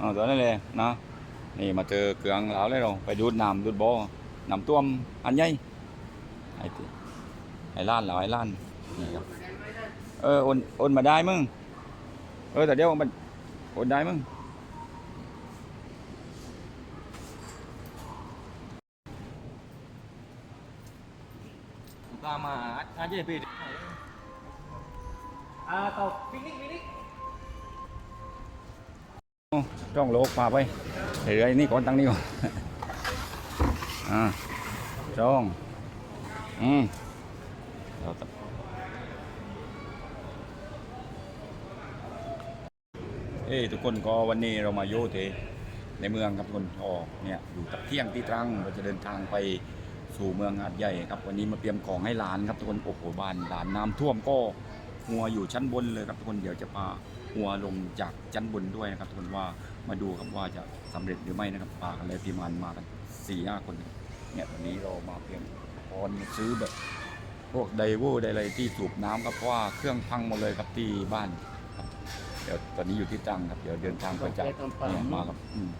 อ๋อตัวนั้นเลยนะนี่มาเจอเกลืองแล้วเลยเราไปดูดน้ำดูดบ่อน้ำท่วมอันใหญ่ไอ้ที่ไอ้ล้านเหรอไอ้ล้านนี่ครับเออโอนโอนมาได้มึงเออแต่เดี๋ยวมันโอนได้มึงตามมาอาจจะไปอ่าต่อปิกนิก จ้องโลกมาไปเดี๋ยวไอ้นี่ก่อนตั้งนี้ก่อนอ่าจ้องอืมเราเอ้ทุกคนก็วันนี้เรามาโยเทในเมืองครับทุกคนอ๋อเนี่ยอยู่ตับเที่ยงที่ตรังเราจะเดินทางไปสู่เมืองหาดใหญ่ครับวันนี้มาเตรียมของให้หลานครับทุกคนโอ้โหบ้านหลานน้ำท่วมก็หัวอยู่ชั้นบนเลยครับทุกคนเดี๋ยวจะพา หัวลงจากชั้นบนด้วยนะครับทุกคนว่ามาดูครับว่าจะสำเร็จหรือไม่นะครับพากันเลยทีมงานมากันสี่ห้าคนครับเนี่ยวันนี้เรามาเพียงพรซื้อแบบ พวกไดโวไดอะไรที่สูบน้ำครับเพราะว่าเครื่องพังหมดเลยครับที่บ้านครับเดี๋ยวตอนนี้อยู่ที่ตรังครับเดี๋ยวเดินทางไปจากเนี่ยมาครับอืม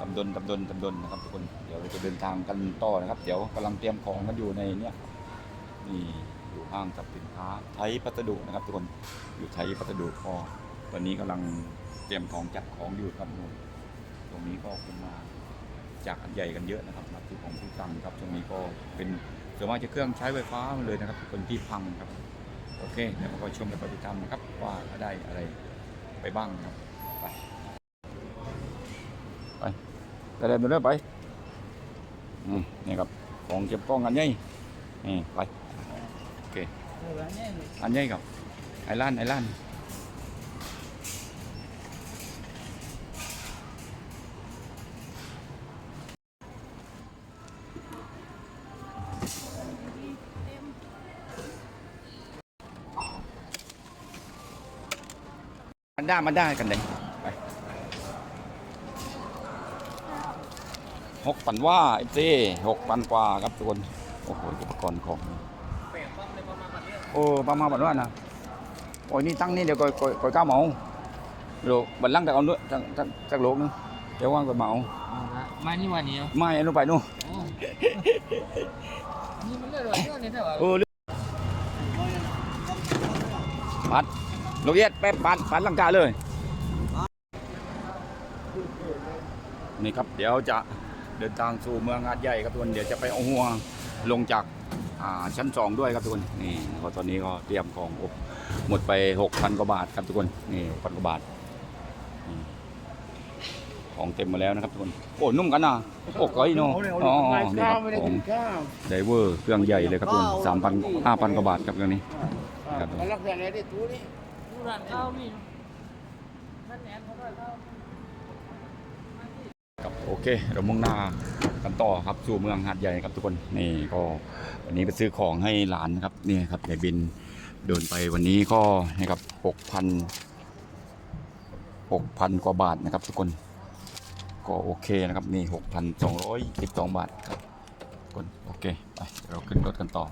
ตำดนตำดนตำดนนะครับทุกคนเดี๋ยวเราจะเดินทางกันต่อนะครับ เดี๋ยวกำลังเตรียมของกันอยู่ในเนี่ยนี่อยู่ห้างสรรพสินค้าไทยพัสดุนะครับ ทุกคนอยู่ไทยพัสดุก็ ตอนนี้กำลังเตรียมของจัดของอยู่ครับนู่นตรงนี้ก็คนมาจากอันใหญ่กันเยอะนะครับมาที่ของที่ตังครับตรงนี้ก็เป็นส่วนมากจะเครื่องใช้ไฟฟ้ามดเลยนะครับ คนที่พังครับ โอเคเดี๋ยวมาคอยชมและไปติดตามนะครับ ว่าได้อะไรไปบ้างครับ ไปไปไปเลยไปเลยไปนี่ครับของเก็บกล้องอันใหญ่นี่ไปโอเคอันใหญ่ครับไอล้านไอล้าน มันได้มันได้กันเลยไปหกพันว่าเอฟซีหกพันกว่าครับทุกคน โอ้โหอุปกรณ์ของแปดปั๊มเลยประมาณแบบนี้โอ้ประมาณแบบว่านะโอ้ยนี่ตั้งนี่เดี๋ยวก่อยก่อยก่อยก้าวเหมาโลบันลังจากเอาด้วยจากจากจากโลกนึงเดี๋ยวว่างก่อยเหมามานี่วันนี้ไม่เอานู่นไปนู่นนี่มันเรื่องอะไรเรื่องนี้ใช่ป่ะเออเรื่องปัด ลูกเอียดแป๊บปัดปัดลังกาเลย นี่ครับเดี๋ยวจะเดินทางสู่เมืองอาดใหญ่ครับทุกคนเดี๋ยวจะไปเอาหัวลงจากอ่าชั้นสองด้วยครับทุกคนนี่ก็ตอนนี้ก็เตรียมของอบหมดไปหกพันกว่าบาทครับทุกคนนี่พันกว่าบาทนี่ของเต็มมาแล้วนะครับทุกคนโอ้นุ่มกันนะโอ้ก้อยเนาะอ๋อนี่ครับของไดเวอร์เครื่องใหญ่เลยครับทุกคนสามพันห้าพันกว่าบาทครับเครื่องนี้ครับ ร้านข้าวมีนั่นแหนเขาด้วยข้าวกับโอเค เรามุ่งหน้ากันต่อครับสู่เมืองหาดใหญ่ครับทุกคนนี่ก็วันนี้ไปซื้อของให้หลานนะครับนี่ครับยายบินเดินไปวันนี้ก็นะครับหกพันหกพันกว่าบาทนะครับทุกคนก็โอเคนะครับนี่หกพันสองร้อยสิบสองบาทครับทุกคนโอเคไปเราขึ้นรถกันต่อ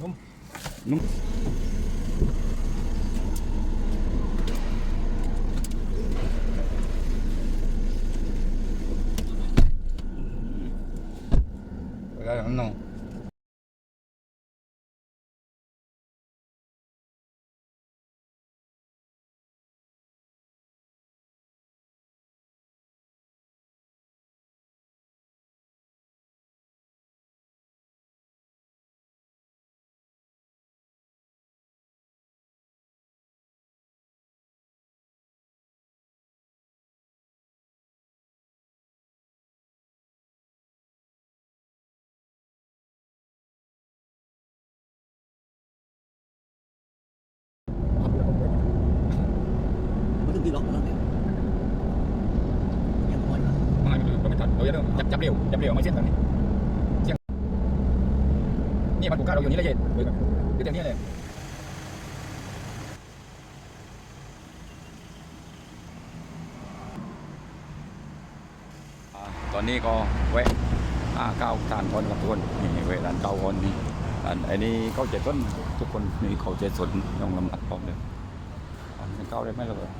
นุ่มนุ่ม จะต้องจับจับเร็วจับเร็วไม่เส้นตอนนี้เสียงนี่มันผูกก้าเราอยู่นี่เลยเย็นเว้ยแบบดูเต็มที่เลยอ่าตอนนี้ก็แวะห้าเก้าทานคนกับทุกคนนี่แวะร้านเก้าคนนี่ร้านไอ้นี่เขาเจ็ดต้นทุกคนนี่เขาเจ็ดสนต้องลำดับพร้อมเลยอยังเข้าได้ไหมล่ะเว้ย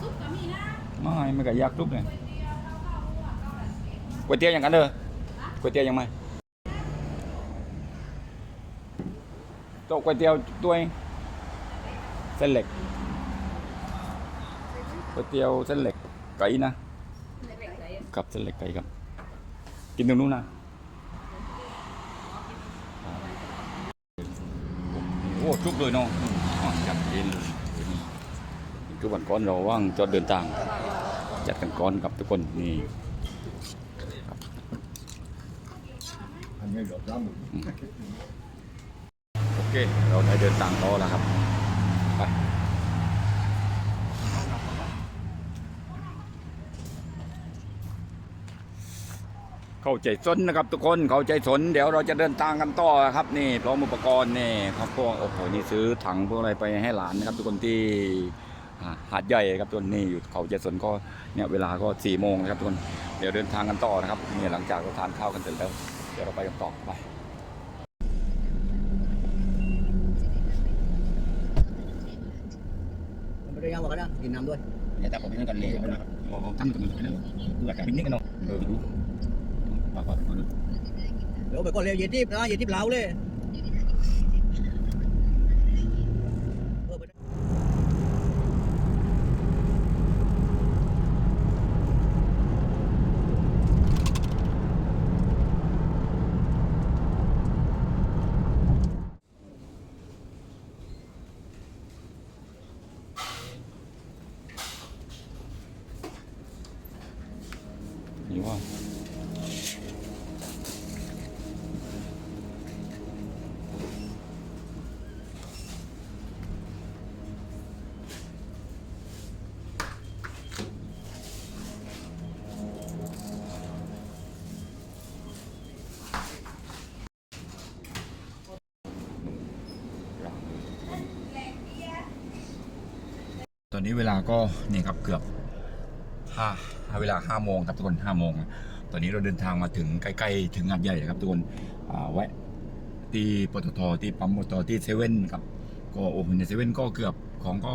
ซุปก็มีนะ ไม่ไม่ก็ยากทุกเลยก๋วยเตี๋ยวอย่างนั้นเด้อก๋วยเตี๋ยวยังไงโต๊ะก๋วยเตี๋ยวด้วยเส้นเหล็กก๋วยเตี๋ยวเส้นเหล็กไก่นะกับเส้นเหล็กไก่ครับ กินตรงนู้นนะโอ้ชุกเลยเนาะจัดเองเลย คือวันก่อนเราว่างจอดเดินทาง จัดกันก่อนกับทุกคนนี่โอเค เราได้เดินทางต่อแล้วครับไปเข้าใจสนนะครับทุกคนเข้าใจสน เดี๋ยวเราจะเดินทางกันต่อครับนี่พร้อมอุปกรณ์นี่ครับพวกโอ้โหนี่ซื้อถังพวกอะไรไปให้หลานนะครับทุกคนที่ หาดใหญ่ครับทุกคนนี่อยู่เขาใจสนก็เนี่ยเวลาก็สี่โมงนะครับทุกคนเดี๋ยวเดินทางกันต่อนะครับเนี่ยหลังจากเราทานข้าวกันเสร็จแล้วเดี๋ยวเราไปกันต่อไปมันไม่ได้ยังหรอกนะกินน้ำด้วยอย่าแต่ผมไม่กันเลยนะครับผมตั้งตรงนี้นะหลักการบินนี่กันเนาะเออดูปากปากดูเดี๋ยวไปก่อนเร็วเย็นทิพย์นะเย็นทิพย์เหลาเลย อนนี้เวลาก็นี่ครับเกือบห้าเวลาห้าโมงครับทุกคนห้าโมงตอนนี้เราเดินทางมาถึงใกล้ๆถึงงานใหญ่ครับทุกคนแวะที่ปตทที่ปั๊มปตทที่เซเว่นครับก็โอ้โหในเซเว่นก็เกือบของก็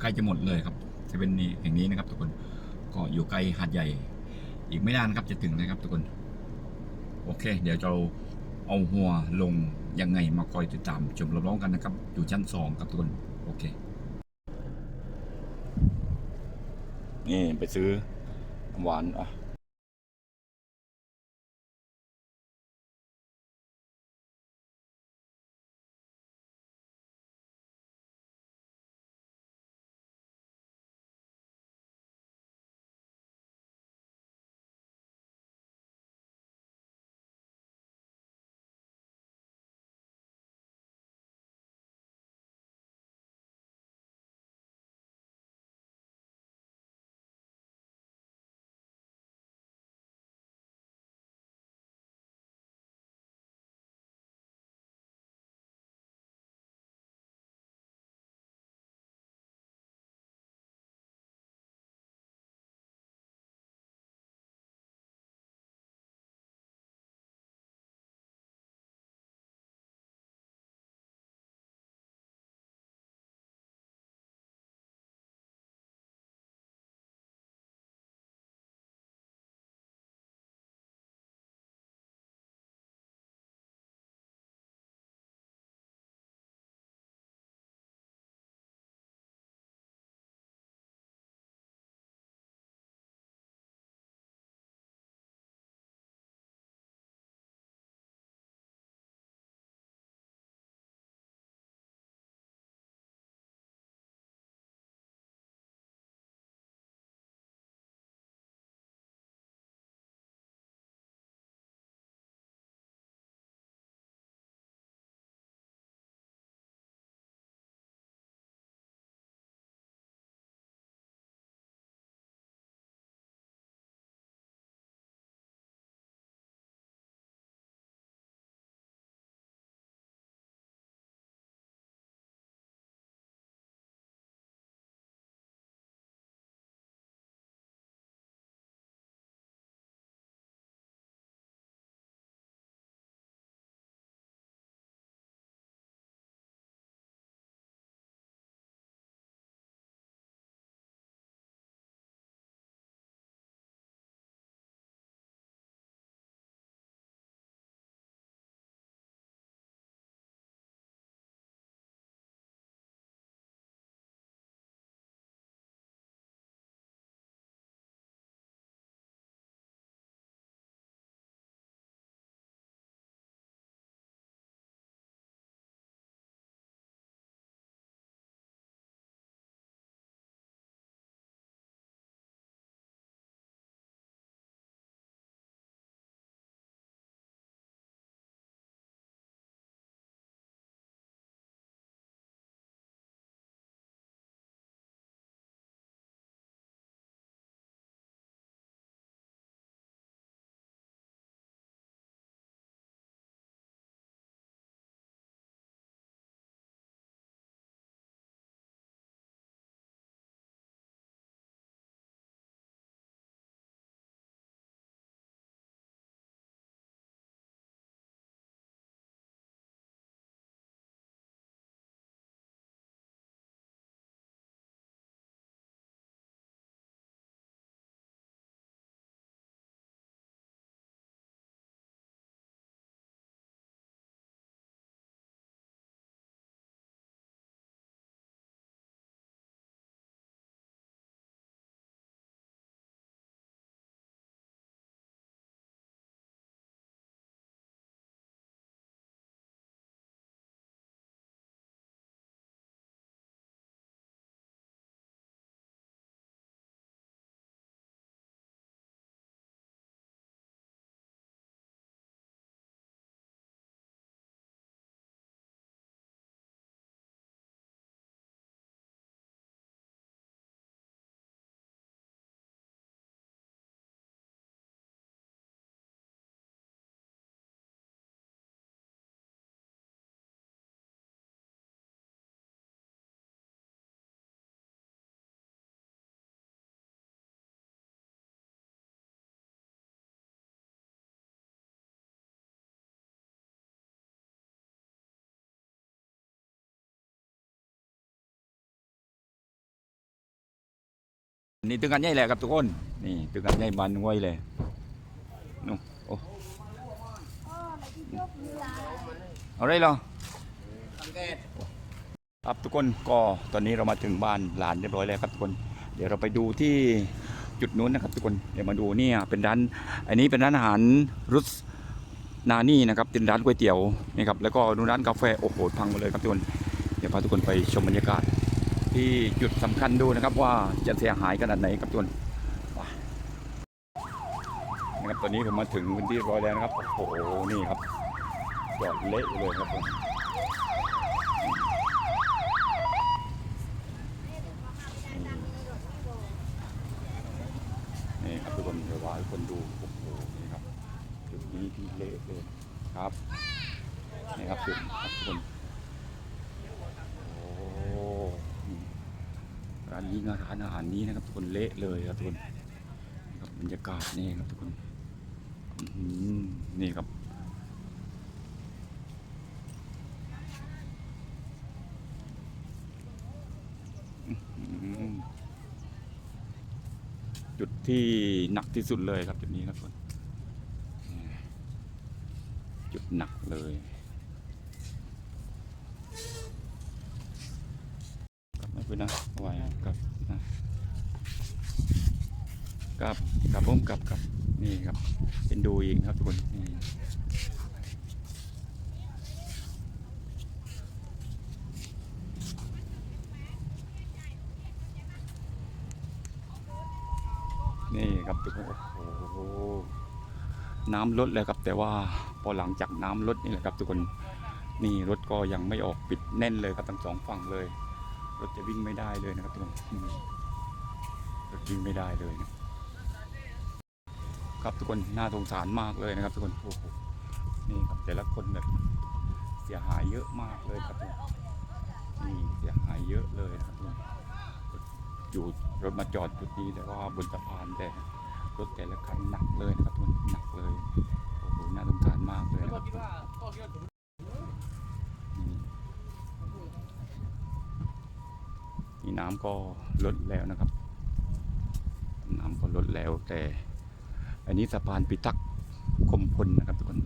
ใกล้จะหมดเลยครับเซเว่นนี้แห่งนี้นะครับทุกคนก็อยู่ใกล้หาดใหญ่ อีกไม่นานครับจะถึงนะครับทุกคน โอเค เดี๋ยวเราเอาหัวลงยังไงมาคอยติดตามชมรับร้องกันนะครับ อยู่ชั้นสองครับทุกคน โอเค นี่ไปซื้อหวานอะ นี่ตึงกันใหญ่แหละครับทุกคน นี่ตึงกันใหญ่บานไว้เลยนู่โอ้เอาไรเหรอครับทุกคนก็ตอนนี้เรามาถึงบ้านหลานเรียบร้อยแล้วครับทุกคน เดี๋ยวเราไปดูที่จุดนู้นนะครับทุกคนเดี๋ยวมาดูเนี่ยเป็นร้านอันนี้เป็นร้านอาหารรุสนานี่นะครับเป็นร้านก๋วยเตี๋ยวนี่ครับแล้วก็ดูร้านกาแฟโอ้โหพังหมาเลยครับทุกคนเดี๋ยวพาทุกคนไปชมบรรยากาศ ที่จุดสำคัญดูนะครับว่าจะเสียหายขนาดไหนครับทุกคนนะครับตอนนี้ผมมาถึงพื้นที่ร้อยแล้วนะครับ โอ้โห นี่ครับจอดเละเลยครับผมนี่ครับทุกคนเดี๋ยวว่าให้คนดูโอ้โหนี่ครับจุดนี้ที่เละเลยครับนี่ครับจุดครับทุกคนโอ้นี่ร้านนี้งานร้านอาหารนี้นะครับทุกคนเละเลยครับทุกคนครับบรรยากาศนี่ครับทุกคนนี่ครับจุดที่หนักที่สุดเลยครับจุดนี้ครับทุกคนจุดหนักเลยกลับไม่เป็นนะไหวครับนะกลับกลับผมกลับกลับนี่ครับ เป็น ดูอีกครับทุกคนนี่ครับทุกคนโอ้โหน้ำลดเลยครับ แต่ว่าพอหลังจากน้ำลดนี่แหละครับ ทุกคนนี่รถก็ยังไม่ออกปิดแน่นเลยครับทั้งสองฝั่งเลย รถจะวิ่งไม่ได้เลยนะครับทุกคนรถวิ่งไม่ได้เลยนะ ครับทุกคนน่าสงสารมากเลยนะครับ ทุกคนโอ้โหนี่ครับแต่ละคนแบบเสียหายเยอะมากเลยครับทุกคนนี่เสียหายเยอะเลยครับทุกคนอยู่รถมาจอดจุดนี้แต่ว่าบนสะพานแต่รถแต่ละคันหนักเลยนะครับทุกคนหนักเลยโอ้โหน่าสงสารมากเลยนะครับนี่นี่น้ำก็ลดแล้วนะครับ น้ำก็ลดแล้วแต่ อันนี้สะพานปิทักษ์คมพลนะครับทุกคน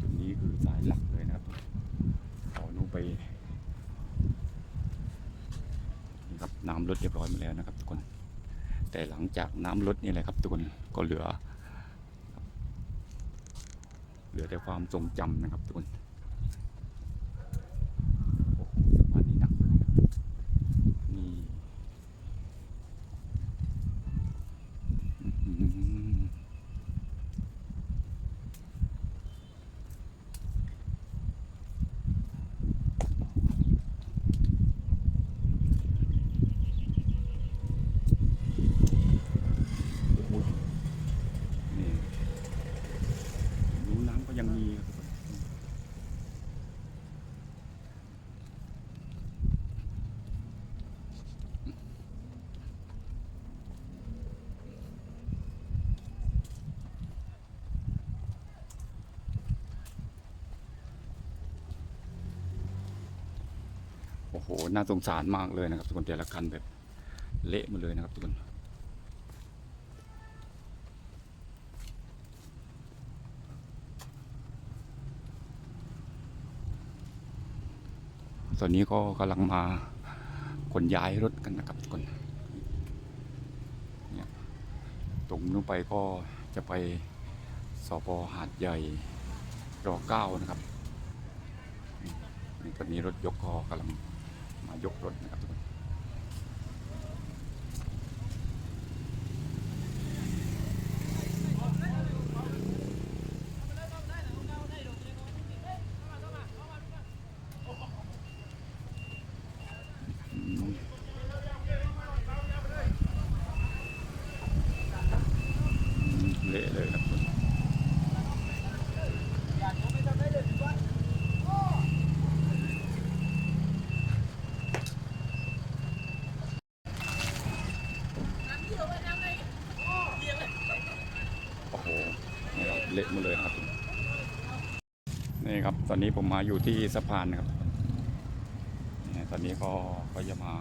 จุดนี้คือสายหลักเลยนะครับเอนู้นไปนี่ครับน้ำลดเรียบร้อยมาแล้วนะครับ ทุกคน แต่หลังจากน้ำลดนี่แหละครับ ทุกคนก็เหลือ เหลือแต่ความทรงจำนะครับทุกคนโอ้โหสะพานนี้หนักเลยนะครับนี่อื้อหือ โอ้โหนี่รูน้ำก็ยังมีครับทุกคนโอ้โห น่าสงสารมากเลยนะครับ ทุกคนแต่ละคันแบบเละหมดเลยนะครับทุกคนตอนนี้ก็กำลังมาขนย้ายรถกันนะครับทุกคนเนี่ยตรงนู้นไปก็จะไปสปหาดใหญ่รอเก้านะครับตอนนี้รถยกก็กำลัง ยกรถนะครับทุกคน อืมเละเลยครับโอ้โหนี่ครับเละหมดเลยครับ นี่ครับ ตอนนี้ผมมาอยู่ที่สะพานนะครับ ตอนนี้ก็ก็จะมา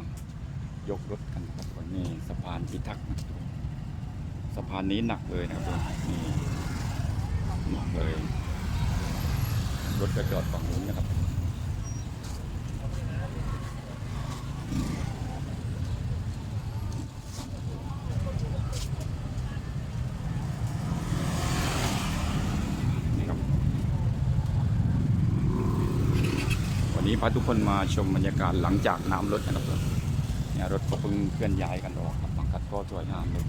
ยกรถกันครับนี่สะพานพิทักษ์สะพานนี้หนักเลยนะครับนี่หนักเลย รถกระจอดฝั่งนู้นนะครับ นี่ครับ วันนี้ พาทุกคนมาชมบรรยากาศหลังจากน้ำลดนะครับเนี่ยรถก็เพิ่งเคลื่อนย้ายกันออกครับบางคัดก็สวยงามเลย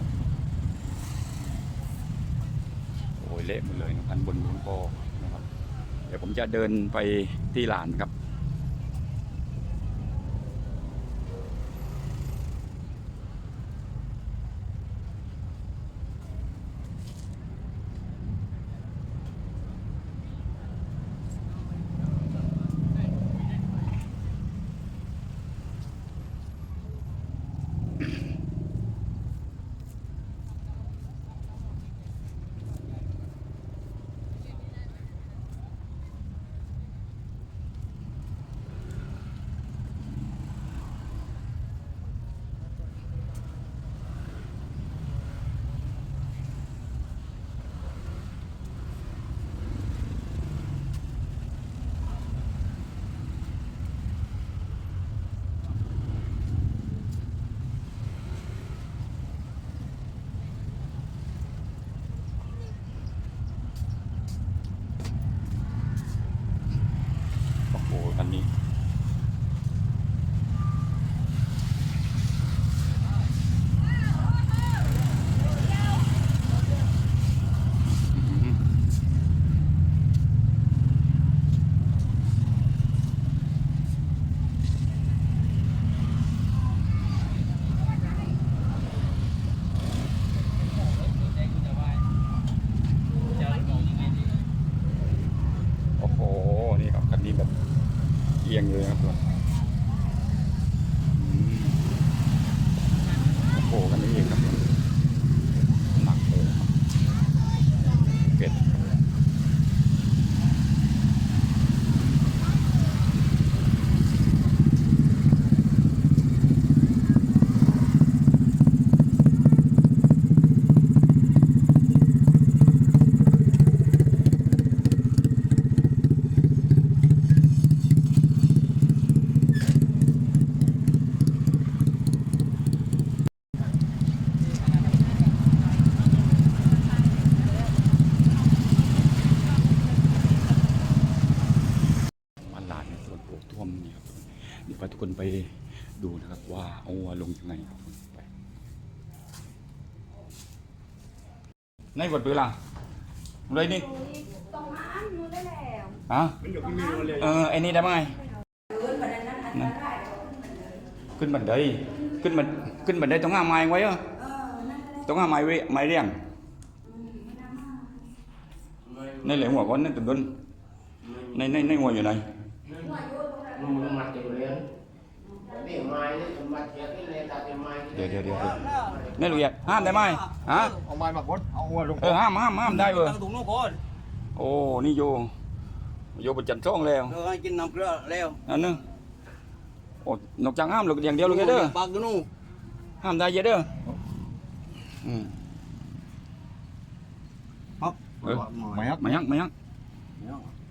โอ้ยเละหมดเลยนะคันบนนู้นก็นะครับเดี๋ยวผมจะเดินไปที่ลานครับ ในบทปือล่ะเลยนี่ตรงนั้นนู้นได้แล้วฮะเออไอ้นี่ได้ไหมเดินมาดันนั้นอันตรายเราขึ้นมาเลยขึ้นบันไดขึ้นบันขึ้นบันไดต้องห้าไม้ไว้เหรอเออนั่นแหละต้องห้าไม้ไว้ไม้เรียงอืมไม่น่ามากในเหลือหัวก้อนนั่นตุนตุนในในในหัวอยู่ไหน เดี๋ยวเดี๋ยวเดี๋ยวเดี๋ยวในหลุยอะห้ามได้ไหมฮะเอาไม้มาบดเอาหัวลงเออห้ามห้ามห้ามได้เว้ยตั้งถุงน้องคนโอ้นี่โยโยบนจันทร์ช่องแล้วเออให้กินน้ำเกลือแล้วอันนึงโอ้นอกจากห้ามหรอกอย่างเดียวเลยเด้อปากตัวนู้นห้ามได้เยอะเด้ออืมครับเออไม่ครับมายังมายัง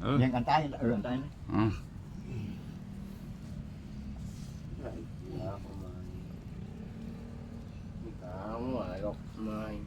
เออยังกันใต้เออกันใต้อ่า không phải gặp mai